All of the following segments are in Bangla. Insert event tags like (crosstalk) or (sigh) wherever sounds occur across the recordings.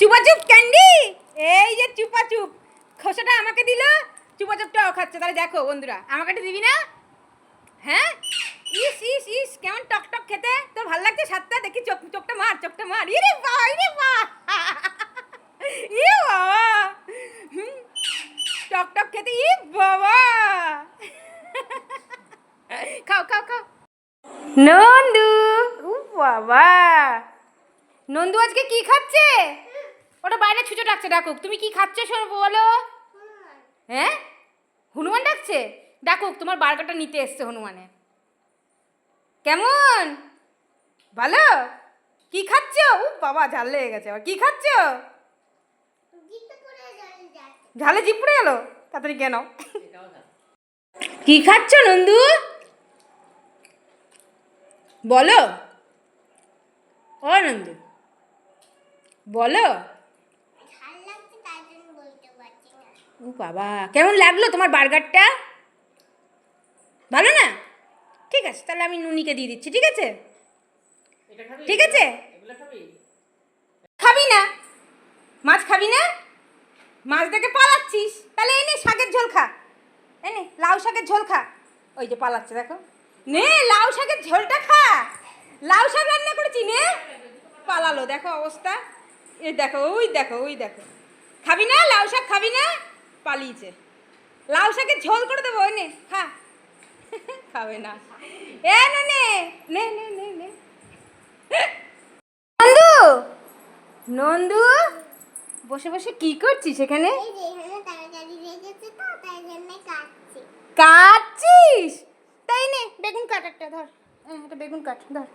চুপাচুপ, ক্যান্ডি! এই যে চুপাচুপ। খোসাটা আমাকে দিল। চুপাচুপটাও খাচ্ছে। তাহলে দেখো বন্ধুরা আমাকে দিবি না? হ্যাঁ? ইস ইস ইস, কেমন টক টক খেতে। তোর ভালো লাগছে সাতটা দেখি চোখ, চোখটা মার চোখটা মার। ইরে বা ইরে বা! ইয়ে বাবা! টক টক খেতে ই বাবা! খাও খাও খাও। নন্দু উ বাবা! নন্দু আজকে কি খাচ্ছে? ওটা বাইরে ছুচো ডাকছে, ডাকুক। তুমি কি খাচ্ছ সর বলো? হ্যাঁ? হনুমান ডাকছে? ডাকুক, তোমার বার্গারটা নিতে এসছে হনুমানে। কেমন? ভালো? কি খাচ্ছ? উ বাবা, ঝাল লেগে গেছে। আবার কি খাচ্ছ? ঝালে জিপ পড়ে গেল? তাড়াতাড়ি কেন কি খাচ্ছ, নন্দু? বলো। ও, নন্দু। বলো। ও বাবা কেমন লাগল তোমার বার্গারটা? ভালো না? ঠিক আছে তাহলে আমি নুনিকে দিয়ে দিচ্ছি ঠিক আছে? ঠিক আছে? খাবি? না। মাছ খাবি না? মাছ দেখে পালাচ্ছিস। তাহলে এনে শাকের ঝোল খা। এনে লাউ শাকের ঝোল খা। ওই যে পালাচ্ছে দেখো। নে লাউ শাকের ঝোলটা খা। লাউ শাক রান্না করেছি নে। পালালো দেখো অবস্থা। এই দেখো ওই দেখো ওই দেখো। খাবি না? লাউ শাক খাবি না? পালিয়েছে। লাউ শাকের ঝোল করে দেবো ওই নে খা। (laughs) খাবে না। এ নে নে নে নে নে নে। নন্দু! নন্দু! বসে বসে কি করছিস এখানে? কাটছিস? তাই নে বেগুন কাট একটা ধর। একটা বেগুন কাট ধর।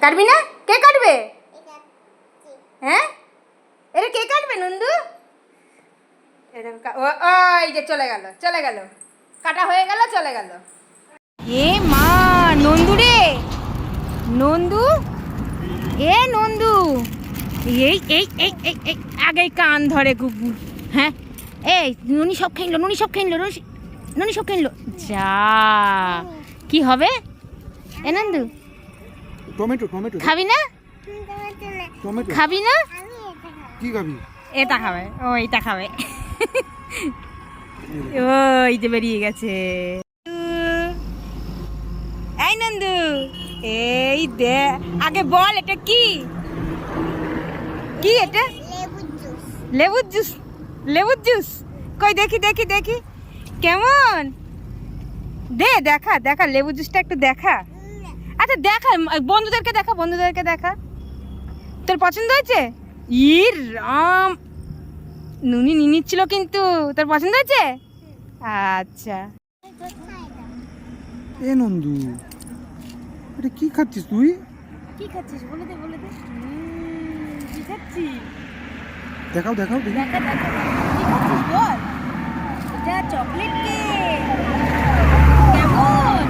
কাটবি না? কে কাটবে? হ্যাঁ? এটা কে কাটবে নন্দু? ওই যে চলে গেল চলে গেল। কাটা হয়ে গেল চলে গেল। এ মা নন্দু রে। নন্দু? এ নন্দু। এই এই এই এই এই আগে কান ধরে কুকু হ্যাঁ? এই নুনি সব খেয়ে নিলো নুনি সব খেয়ে নিলো নুনি- নুনি সব খেয়ে নিলো। যা কি হবে? এ নন্দু টমেটো টমেটো। খাবি না? টমেটো খাবি না? কি খাবি? এটা খাবে ও এটা খাবে। (laughs) ওই যে বেরিয়ে গেছে। এই নন্দু এই দে আগে বল এটা কি? কি এটা? লেবুর জুস। লেবুর জুস কই দেখি দেখি দেখি। কেমন? দে দেখা দেখা লেবু জুসটা একটু দেখা। আচ্ছা দেখা বন্ধুদেরকে দেখা বন্ধুদেরকে দেখা। তোর পছন্দ হয়েছে? ইর রাম। নুনি নিয়ে নিচ্ছিল কিন্তু তোর পছন্দ হয়েছে? আচ্ছা। এ নন্দু এটা কি খাচ্ছিস তুই? কি খাচ্ছিস? বলে দে বলে দে। কি খাচ্ছিস? দেখাও দেখাও। দেখি দেখা দেখা। কি খাচ্ছিস বল? এটা চকলেট কেক। কেমন?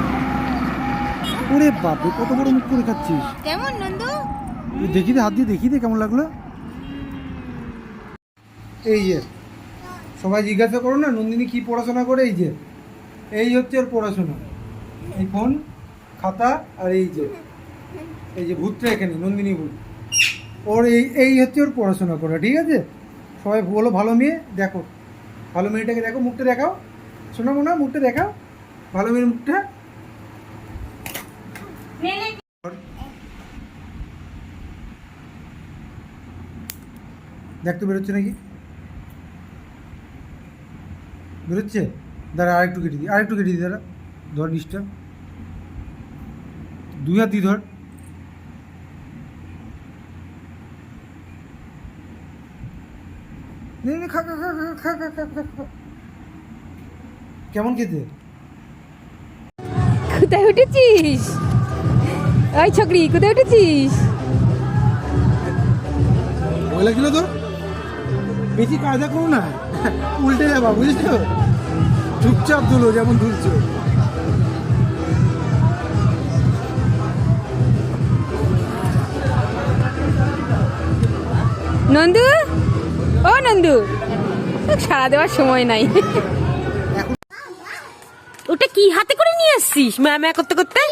ওরে বাপরে কত বড় মুখ করে খাচ্ছিস। কেমন নন্দু? দেখি দে হাত দিয়ে দেখি দে কেমন লাগল। এই যে, সবাই জিজ্ঞাসা করো না, নন্দিনী কি পড়াশোনা করে, এই যে, এই হচ্ছে ওর পড়াশোনা। এই ফোন, খাতা আর এই যে এই যে ভূতটা এখানে, নন্দিনী ভূত। ওর এই এই হচ্ছে ওর পড়াশোনা করা, ঠিক আছে? সবাই বলো, ভালো মেয়ে, দেখো। ভালো মেয়েটাকে দেখো, মুখটা দেখাও। শোনা মোনা, মুখটা দেখাও। ভালো মেয়ের মুখটা। নে নে দেখতে বেরোচ্ছে নাকি? বেরোচ্ছে? দাঁড়া আরেকটু কেটে দিই আরেকটু কেটে দিই দাঁড়া। ধর নিচটা। দুই হাত দিয়ে ধর খা খা খা খা খা খা খা কেমন খেতে? কোথায় উঠেছিস? ওই ছকরি কোথায় উঠেছিস? ভয় লাগছিল তো? বেশি কায়দা করো না। (laughs) উল্টে যাবা বুঝেছ? চুপচাপ দুলো যেমন দুলছো নন্দু? ও নন্দু সারা দেওয়ার সময় নাই। ওটা কি হাতে করে নিয়ে এসছিস ম্যা ম্যা করতে করতে?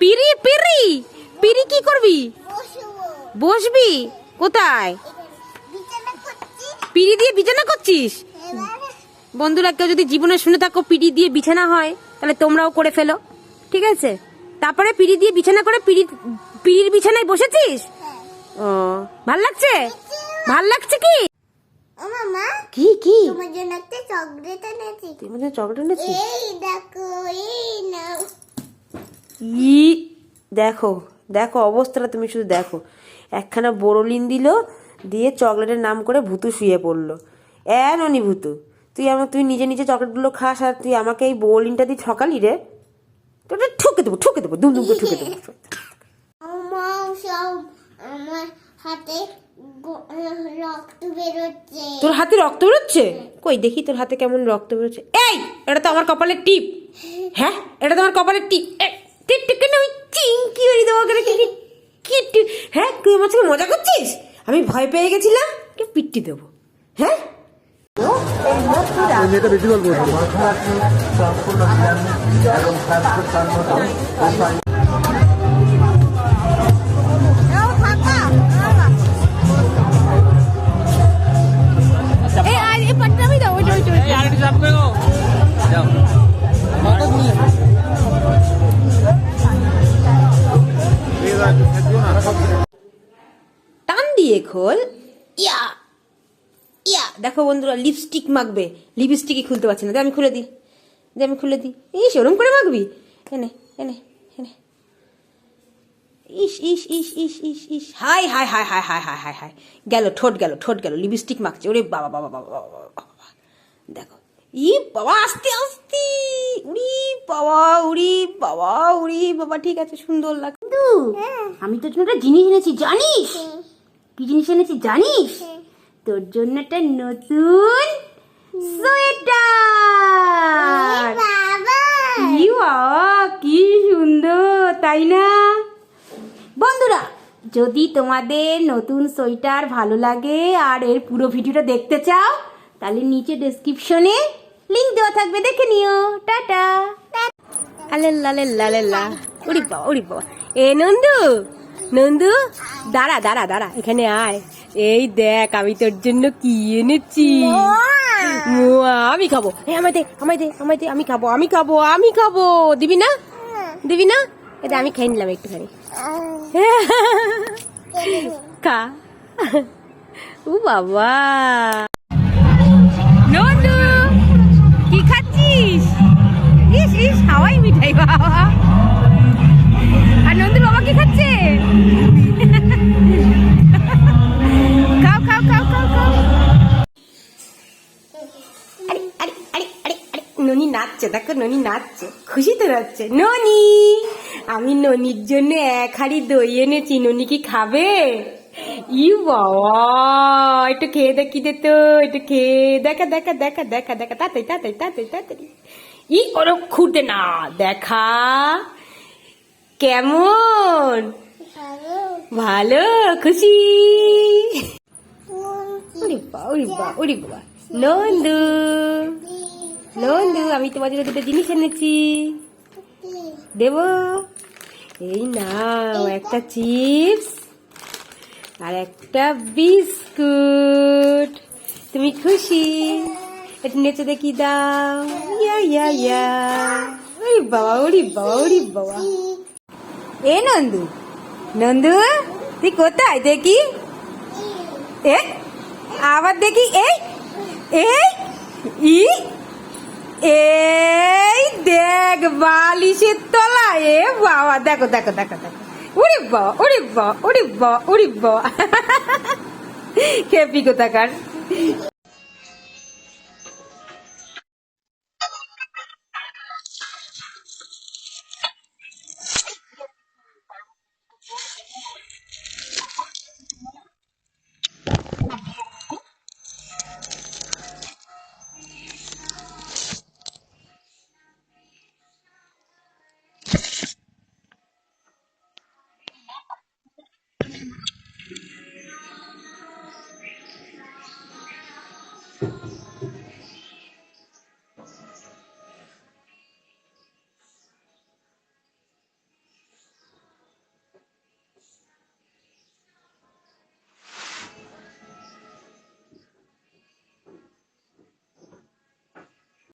পিরি পিরি পিরি কি করবি? বসবি? কোথায়? পিড়ি দিয়ে বিছানা করছিস? বন্ধুরা কেউ যদি জীবনে শুনে থাকো পিড়ি দিয়ে বিছানা হয় তাহলে তোমরাও করে ফেলো। ঠিক আছে? তারপরে পিড়ি দিয়ে বিছানা করে পিড়ি পিড়ির বিছানায় বসেছিস? ও ভালো লাগছে? ভালো লাগছে কি? কি কি? তোমার জন্য একটা চকলেট এনেছি। তুই মধ্যে চকলেট এনেছিস? এই দেখো এই নাও। ই দেখো দেখো অবস্থাটা তুমি শুধু দেখো। একখানা বোরলিন দিল দিয়ে চকলেটের নাম করে ভুতু শুয়ে পড়ল এ ননি ভুতু তুই আমার তুই নিজে নিজে চকলেটগুলো খাস আর তুই আমাকে এই বোরলিনটা দিয়ে ঠকালি রে তোটা ঠুকে দেবো ঠুকে দেবো দুম দুম করে ঠুকে দেবো আমার হাতে তোর হাতে রক্ত বেরোচ্ছে কই দেখি তোর হাতে কেমন রক্ত বেরোচ্ছে এই এটা তো আমার কপালের টিপ হ্যাঁ এটা তো আমার কপালের টিপ টিপ টিপ কেন ওই চিংকি মেরে দেবো করে কি হ্যাঁ তুই আমার সঙ্গে মজা করছিস আমি ভয় পেয়ে গেছিলাম? কি পিট্টি দেবো। হ্যাঁ? বেশি গল্প দিয়ে খোল। ইয়া। ইয়া। দেখো বন্ধুরা লিপস্টিক মাখবে। লিপস্টিকই খুলতে পারছি না। দে আমি খুলে দিই। দে আমি খুলে দিই। ইস ওরম করে মাখবি? এনে এনে এনে। ইস ইস ইস ইস ইস ইস। হাই হাই হাই হাই হাই হাই হাই হাই। গেল ঠোঁট গেল ঠোঁট গেল। লিপস্টিক মাখছে। ওরে বাবা বাবা বাবা বাবা বাবা দেখো। ই বাবা আস্তে আস্তে। উড়ি বাবা উড়ি বাবা উড়ি বাবা ঠিক আছে সুন্দর লাগছে। আমি তোর জন্য একটা জিনিস এনেছি জানিস? কি জিনিস এনেছি জানিস? তোর জন্য একটা নতুন সোয়েটার। কি সুন্দর তাই না? বন্ধুরা যদি তোমাদের নতুন সোয়েটার ভালো লাগে আর এর পুরো ভিডিওটা দেখতে চাও তাহলে নিচে ডেসক্রিপশনে লিংক দেওয়া থাকবে দেখে নিও। টাটা। আলেল্লা আলেল্লা আলেল্লা উড়ি বাবা উড়ি বাবা। এ নন্দু নন্দু দাঁড়া দাঁড়া দাঁড়া এখানে আয়। এই দেখ আমি তোর জন্য কি এনেছি। আমি খাব। হ্যাঁ আমায় দে আমায় দে আমায় দে আমি খাব আমি খাব আমি খাব। দিবি না? দিবি না? এটা আমি খেয়ে নিলাম একটুখানি। (laughs) খা। ও বাবা। নন্দু কি খাচ্ছিস? ইস ইস হাওয়াই মিঠাই বাবা। নাচছে দেখো ননি নাচছে খুশিতে নাচছে ননি আমি ননির জন্য এক হাড়ি দই এনেছি ননি কি খাবে? ই বাবা একটু খেয়ে দেখি দে তো একটু খেয়ে দেখা দেখা দেখা দেখা দেখা তাড়াতাড়ি তাড়াতাড়ি তাড়াতাড়ি তাড়াতাড়ি। ই ওরম খুঁটে না দেখা। কেমন? ভালো খুশি। ওরে বা ওরে বা ওরে বা নন্দু। নন্দু আমি তোমার জন্য দুটো জিনিস এনেছি। দেব। এই নাও, একটা চিপস আর একটা বিস্কুট। তুমি খুশি? একটু নেচে দেখি দাও। ইয়া ইয়া ইয়া। ওরে বাবা ওরে বাবা ওরে বাবা। এ, নন্দু। নন্দু, তুই কোথায়? দেখি। এ, আবার দেখি। এই এই, ই এই দেখ বালিশের তলা এ বাবা, দেখো দেখো দেখো দেখো। উড়িব উড়িব উড়ি উড়িব উড়ি বাবা উড়ি বাবা খেপি কোথাকার?